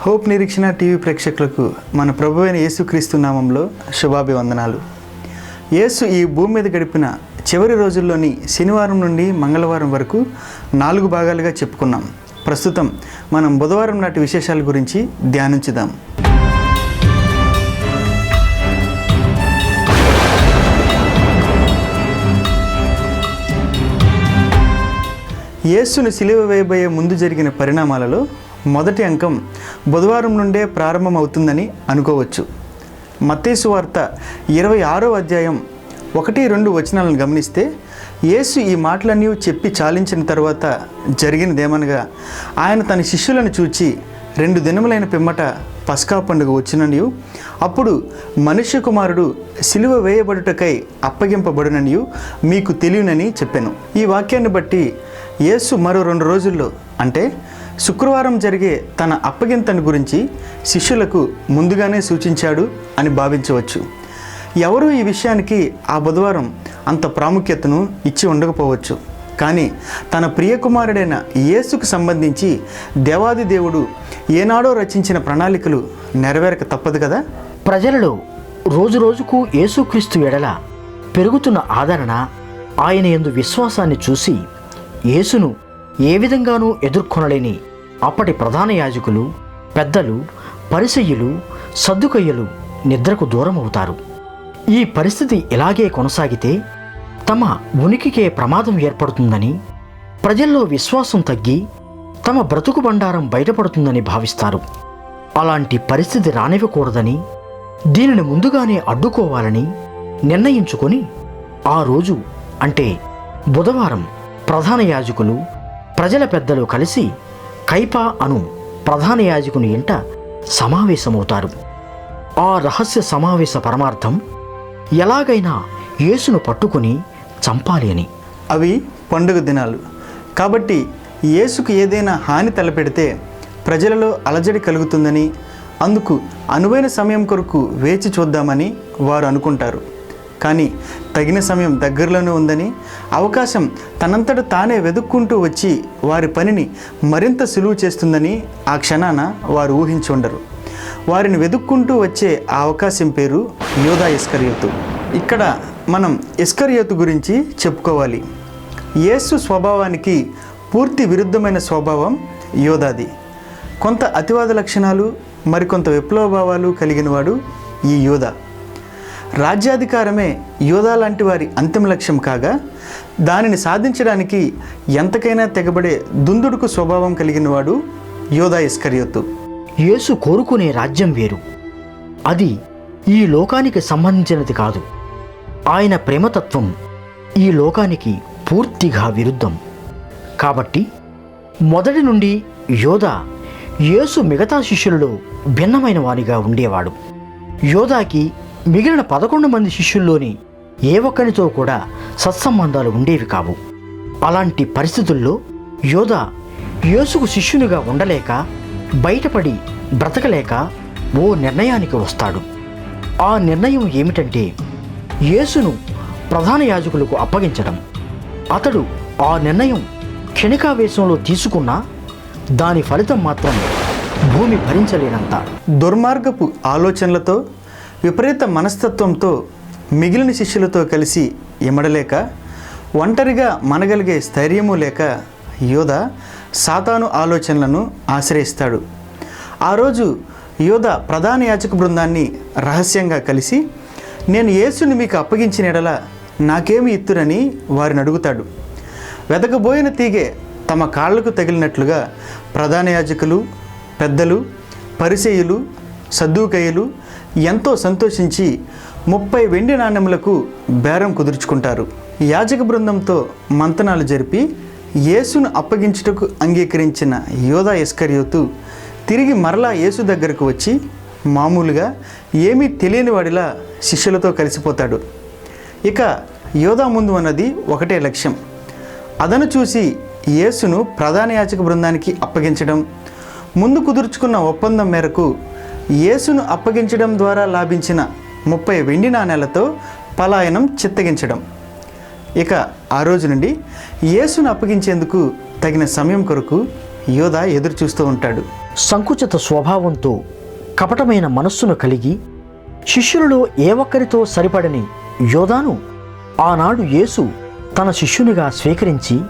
Hope నిరీక్షణ TV ప్రేక్షకులకు మన ప్రభు అయిన యేసుక్రీస్తు నామంలో శుభాభివందనాలు. యేసు ఈ భూమి మీద గడిపిన చివరి రోజుల్లోని శనివారం నుండి మంగళవారం వరకు నాలుగు భాగాలుగా చెప్పుకున్నాం. ప్రస్తుతం మనం బుధవారం నాటి విశేషాల గురించి ధ్యానించుదాం. యేసును సిలువ వేయబోయే ముందు జరిగిన పరిణామాలలో మొదటి అంకం బుధవారం నుండే ప్రారంభమవుతుందని అనుకోవచ్చు. మత్తేసు వార్త ఇరవై ఆరో అధ్యాయం ఒకటి రెండు వచనాలను గమనిస్తే యేసు ఈ మాటలన్నీ చెప్పి చాలించిన తర్వాత జరిగినదేమనగా ఆయన తన శిష్యులను చూచి రెండు దినములైన పిమ్మట పస్కా పండుగ వచ్చిననియు అప్పుడు మనుష్య కుమారుడు సిలువ వేయబడుటకై అప్పగింపబడుననియు మీకు తెలియనని చెప్పాను. ఈ వాక్యాన్ని బట్టి యేసు మరో రెండు రోజుల్లో అంటే శుక్రవారం జరిగే తన అప్పగింతను గురించి శిష్యులకు ముందుగానే సూచించాడు అని భావించవచ్చు. ఎవరు ఈ విషయానికి ఆ బుధవారం అంత ప్రాముఖ్యతను ఇచ్చి ఉండకపోవచ్చు. కానీ తన ప్రియకుమారుడైన యేసుకు సంబంధించి దేవాది దేవుడు ఏనాడో రచించిన ప్రణాళికలు నెరవేరక తప్పదు కదా? ప్రజలలో రోజురోజుకు యేసుక్రీస్తు ఎడల పెరుగుతున్న ఆదరణ ఆయన యందు విశ్వాసాన్ని చూసి యేసును ఏ విధంగానూ ఎదుర్కొనలేని అప్పటి ప్రధాన యాజకులు పెద్దలు పరిసయ్యులు సర్దుకయ్యలు నిద్రకు దూరమవుతారు. ఈ పరిస్థితి ఇలాగే కొనసాగితే తమ ఉనికికే ప్రమాదం ఏర్పడుతుందని ప్రజల్లో విశ్వాసం తగ్గి తమ బ్రతుకు బండారం బయటపడుతుందని భావిస్తారు. అలాంటి పరిస్థితి రానివ్వకూడదని దీనిని ముందుగానే అడ్డుకోవాలని నిర్ణయించుకొని ఆ రోజు అంటే బుధవారం ప్రధాన యాజకులు ప్రజల పెద్దలు కలిసి కైపా అను ప్రధాన యాజకుని ఇంట సమావేశమవుతారు. ఆ రహస్య సమావేశ పరమార్థం ఎలాగైనా యేసును పట్టుకుని చంపాలి అని. అవి పండుగ దినాలు. కాబట్టి యేసుకు ఏదైనా హాని తలపెడితే ప్రజలలో అలజడి కలుగుతుందని అందుకు అనువైన సమయం కొరకు వేచి చూద్దామని వారు అనుకుంటారు. కానీ తగిన సమయం దగ్గరలోనే ఉందని అవకాశం తనంతట తానే వెతుక్కుంటూ వచ్చి వారి పనిని మరింత సులువు చేస్తుందని ఆ క్షణాన వారు ఊహించి ఉండరు. వారిని వెతుక్కుంటూ వచ్చే ఆ అవకాశం పేరు యోధా ఇస్కర్యోతు. ఇక్కడ మనం ఇస్కర్యోతు గురించి చెప్పుకోవాలి. యేసు స్వభావానికి పూర్తి విరుద్ధమైన స్వభావం యోధాది. కొంత అతివాద లక్షణాలు మరికొంత విప్లవ భావాలు కలిగినవాడు ఈ యోధ. రాజ్యాధికారమే యోధా లాంటి వారి అంతిమ లక్ష్యం కాగా దానిని సాధించడానికి ఎంతకైనా తెగబడే దుందుడుకు స్వభావం కలిగినవాడు యోధా ఇస్కరియోతు. యేసు కోరుకునే రాజ్యం వేరు. అది ఈ లోకానికి సంబంధించినది కాదు. ఆయన ప్రేమతత్వం ఈ లోకానికి పూర్తిగా విరుద్ధం. కాబట్టి మొదటి నుండి యోధ యేసు మిగతా శిష్యులలో భిన్నమైన వారిగా ఉండేవాడు. యోధాకి మిగిలిన పదకొండు మంది శిష్యుల్లోని ఏ ఒక్కరితో కూడా సత్సంబంధాలు ఉండేవి కావు. అలాంటి పరిస్థితుల్లో యోధ యేసుకు శిష్యునిగా ఉండలేక బయటపడి బ్రతకలేక ఓ నిర్ణయానికి వస్తాడు. ఆ నిర్ణయం ఏమిటంటే యేసును ప్రధాన యాజకులకు అప్పగించడం. అతడు ఆ నిర్ణయం క్షణికావేశంలో తీసుకున్నా దాని ఫలితం మాత్రం భూమి భరించలేనంత. దుర్మార్గపు ఆలోచనలతో విపరీత మనస్తత్వంతో మిగిలిన శిష్యులతో కలిసి ఇమడలేక ఒంటరిగా మనగలిగే స్థైర్యము లేక యోధ సాతాను ఆలోచనలను ఆశ్రయిస్తాడు. ఆ రోజు యోధ ప్రధాన యాచక బృందాన్ని రహస్యంగా కలిసి నేను యేసుని మీకు అప్పగించిన ఎడల నాకేమి ఇత్తురని వారిని అడుగుతాడు. వెతకబోయిన తీగే తమ కాళ్ళకు తగిలినట్లుగా ప్రధాన యాజకులు పెద్దలు పరిసేయులు సద్దుకయ్యలు ఎంతో సంతోషించి ముప్పై వెండి నాణ్యములకు బేరం కుదుర్చుకుంటారు. యాజక బృందంతో మంతనాలు జరిపి యేసును అప్పగించుటకు అంగీకరించిన యోధా ఇస్కర్యోతు తిరిగి మరలా యేసు దగ్గరకు వచ్చి మామూలుగా ఏమీ తెలియని వాడిలా శిష్యులతో కలిసిపోతాడు. ఇక యోధా ముందు అన్నది ఒకటే లక్ష్యం. అదను చూసి యేసును ప్రధాన యాచక బృందానికి అప్పగించడం ముందు కుదుర్చుకున్న ఒప్పందం మేరకు యేసును అప్పగించడం ద్వారా లాభించిన ముప్పై వెండి నాణేలతో పలాయనం చిత్తగించడం. ఇక ఆ రోజు నుండి యేసును అప్పగించేందుకు తగిన సమయం కొరకు యోధ ఎదురుచూస్తూ ఉంటాడు. సంకుచిత స్వభావంతో కపటమైన మనస్సును కలిగి శిష్యులలో ఏ ఒక్కరితో సరిపడని యోధాను ఆనాడు యేసు తన శిష్యునిగా స్వీకరించి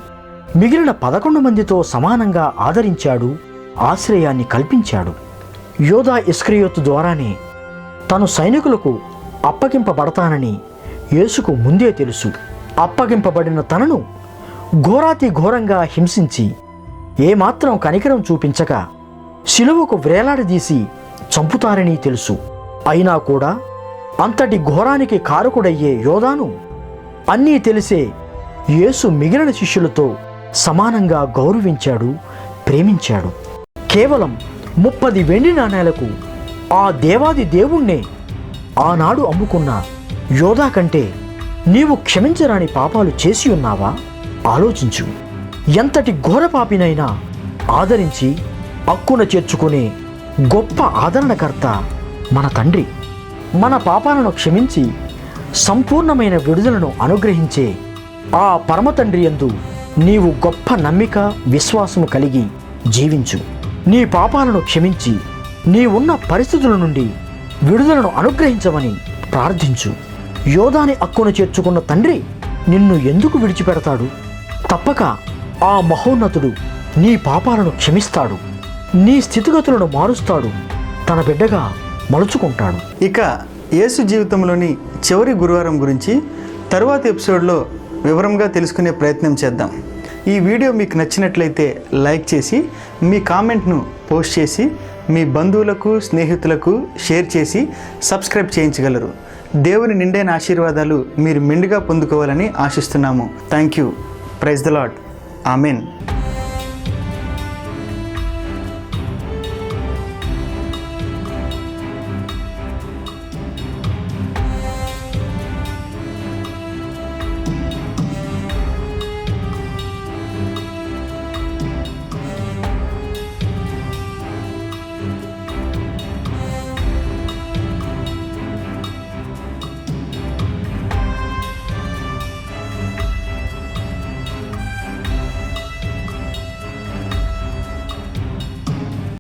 మిగిలిన పదకొండు మందితో సమానంగా ఆదరించాడు ఆశ్రయాన్ని కల్పించాడు. యోధా ఇస్క్రియోత్ ద్వారానే తను సైనికులకు అప్పగింపబడతానని యేసుకు ముందే తెలుసు. అప్పగింపబడిన తనను ఘోరాతి ఘోరంగా హింసించి ఏమాత్రం కనికరం చూపించక శిలువకు వ్రేలాడదీసి చంపుతారని తెలుసు. అయినా కూడా అంతటి ఘోరానికి కారకుడయ్యే యోధాను అన్నీ తెలిసే యేసు మిగిలిన శిష్యులతో సమానంగా గౌరవించాడు ప్రేమించాడు. కేవలం ముప్పది వెండి నాణేలకు ఆ దేవాది దేవుణ్ణే ఆనాడు అమ్ముకున్న యోధా కంటే నీవు క్షమించరాని పాపాలు చేసి ఉన్నావా? ఆలోచించు. ఎంతటి ఘోర పాపినైనా ఆదరించి అక్కున చేర్చుకునే గొప్ప ఆదరణకర్త మన తండ్రి. మన పాపాలను క్షమించి సంపూర్ణమైన విడుదలను అనుగ్రహించే ఆ పరమతండ్రి ఎందు యందు నీవు గొప్ప నమ్మిక విశ్వాసము కలిగి జీవించు. నీ పాపాలను క్షమించి నీ ఉన్న పరిస్థితుల నుండి విడుదలను అనుగ్రహించమని ప్రార్థించు. యోధాని అక్కును చేర్చుకున్న తండ్రి నిన్ను ఎందుకు విడిచిపెడతాడు? తప్పక ఆ మహోన్నతుడు నీ పాపాలను క్షమిస్తాడు. నీ స్థితిగతులను మారుస్తాడు. తన బిడ్డగా మలుచుకుంటాడు. ఇక యేసు జీవితంలోని చివరి గురువారం గురించి తరువాత ఎపిసోడ్లో వివరంగా తెలుసుకునే ప్రయత్నం చేద్దాం. ఈ వీడియో మీకు నచ్చినట్లయితే లైక్ చేసి మీ కామెంట్ను పోస్ట్ చేసి మీ బంధువులకు స్నేహితులకు షేర్ చేసి సబ్స్క్రైబ్ చేయించగలరు. దేవుని నిండైన ఆశీర్వాదాలు మీరు మెండుగా పొందుకోవాలని ఆశిస్తున్నాము. Thank you praise the Lord amen.